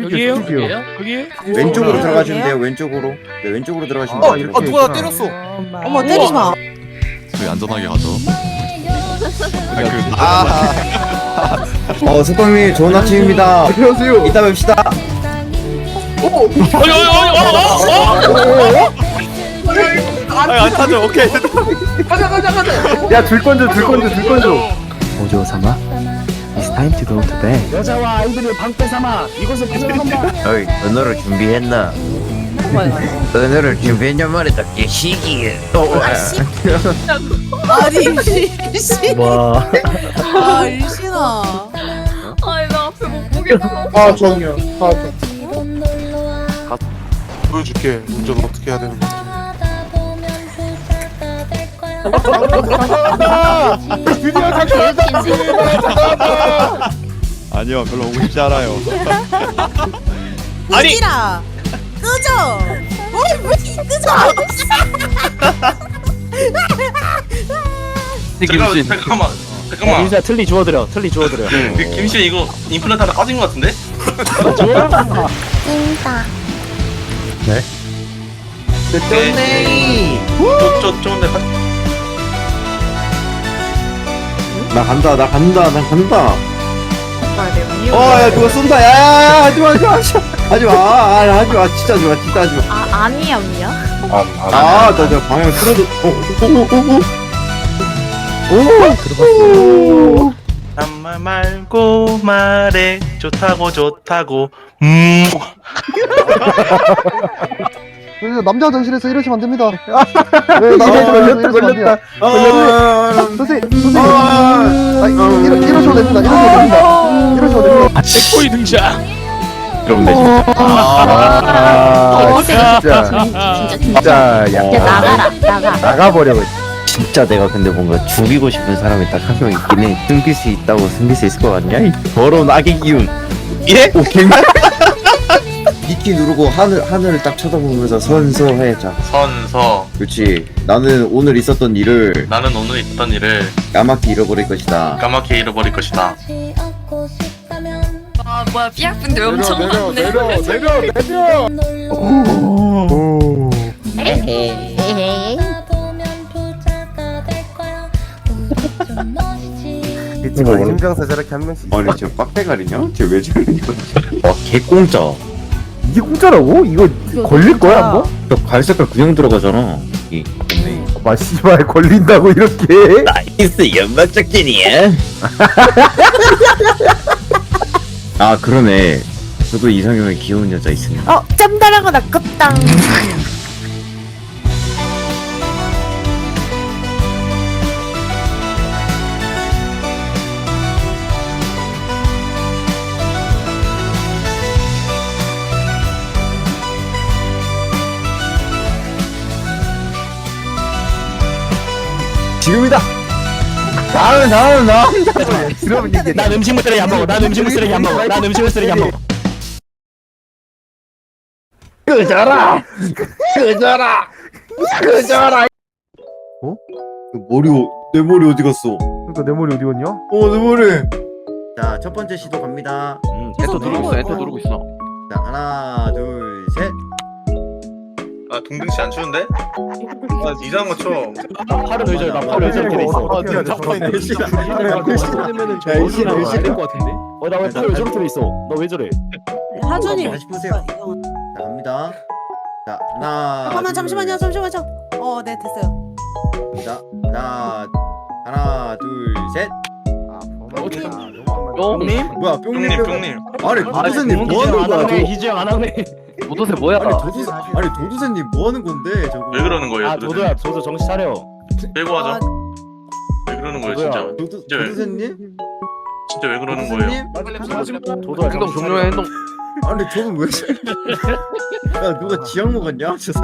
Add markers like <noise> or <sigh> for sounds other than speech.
여기에요? 스튜디오. 여기? 왼쪽으로 어, 들어가시면? 돼요. 왼쪽으로. 네, 왼쪽으로 들어가시면 어, 돼요. 어 누가 나 때렸어. 어머 때리지 마. 저희 안전하게 가죠. <laughs> 아, <laughs> 어, 석광님 좋은 아침입니다. 안녕하세요. 이따 뵙시다. 어이 어이 어이 어이 아니 안 타죠. 오케이. 야, 줄 건져, 줄 건져, 줄 건져. 오조 삼아 It's time to go to bed 여자와 아이들을 방패 삼아 이곳을 벗어난다. <laughs> 어이, 은호를 준비했나? <laughs> 은호를 준비했냐 말이다. 개시기에. 아니 일신. 와 아 일신아. <laughs> 아니 나 앞에 못 보겠어. 아 저기요. 아, 보여줄게. 운전 어떻게 해야 되는 건지. 드디어 장난 아니요, 별로 오고 싶지 않아요. 아니! 끄지라. 끄져. 어이 왜 끄져? 잠깐만 잠깐만 잠깐만 민수야 틀리 주워드려, 틀리 주워드려. 그 김씨 이거 임플란트 하나 빠진 것 같은데? 네 저저 좋은데 나 간다, 나 간다, 나 간다. 네, 어, 야, 누가 쏜다. 야, 야, 야, 하지 마, 하지 마, 하지 마. 아, 하지 마, 진짜 하지 마, 진짜 하지 마. 아 아니야 미야. 아, 나, 나 방향 틀어줘. 어, 오, 오, 오, 오. 한말 말고 말해 좋다고 좋다고 음 남자 화장실에서 이러시면 안 됩니다. 네, 남자 걸렸다, 화장실에서 이러시면 안 돼요. 아, 선생님, 선생님. 아, 이러, 이러셔도 됩니다. 이러셔도 됩니다. 이러셔도 됩니다. 백보이 등장 그럼 되지. 아, 진짜, 진짜 진짜, 야, 야 나가라 나가. 나가버려. 진짜 내가 근데 뭔가 죽이고 싶은 사람이 딱 한 명 있긴 해. 숨길 수 있다고 숨길 수 있을 것 같냐? 이 더러운 악의 기운. 예? 오, 갱 니키 누르고 하늘, 하늘을 딱 쳐다보면서 선서해자. 선서 그렇지. 나는 오늘 있었던 일을 나는 오늘 있던 일을 까맣게 잃어버릴 것이다. 까맣게 잃어버릴 것이다 아 뭐야 삐약분들 엄청 내려, 많네. 내려, 내려, 내려. 에헤이. 이거 심장사 저렇게 한 명씩. 아니, 저 빡대가리냐? 쟤왜 저러냐? 와, 개공짜. 이게 공짜라고? 이거 걸릴 거야, 뭐? 저 갈색깔 그냥 들어가잖아. 이. 마, 씨발, 걸린다고, 이렇게? 나이스 연막 작전이야. <laughs> 아 그러네. 저도 이상형에 귀여운 여자 있습니다. 어 짬다라고 낚았당. 지금이다. 다음 다음 다음. 그럼 이게. 난 음식물 쓰레기 안 먹어 난 음식물 쓰레기 안 먹어 난 음식물 쓰레기 안 먹어 끄져라! 끄져라! 끄져라! 머리 어- 내 머리 어디 갔어? 그니까 내 머리 어디 갔냐? 어 내 머리. 자 첫 번째 시도 갑니다. 음, 엔터 누르고 있어. 엔터 누르고 있어. 자 하나 둘 셋. 아 동등씨 안 추운데? 아 이상한 거 쳐 팔을 왜 저래 나 팔을 왜 저렇게 돼 있어 어떻게 해야 돼? 되면은 저 열심히, 어디나 열심히. 될것 같은데 어나 왜 팔을 왜 저렇게 돼 있어 너 왜 저래 하준이. 다시 보세요. 자 갑니다. 자 하나. 잠깐만 둘, 잠시만요 잠시만요. 어네 됐어요. 자 하나 하나 둘 셋. 뿅님? 뭐야 뿅님 뿅님 아니 도두새님 뭐 하는 거야? 저- 희주형 안 하네 도도새 뭐야? 아니 도도 아니 도도새님 뭐 하는 건데 저거? 왜 그러는 거예요 아? 도도야 도도 정신 차려 빼고 아, 하자 왜 그러는 거예요 진짜 도도 진짜 왜- 도도새님? 진짜 왜 그러는 거예요 도도새님? 도도야 행동 종료해 행동 아니 저는 왜? 야 누가 지역 먹었냐? 저 사-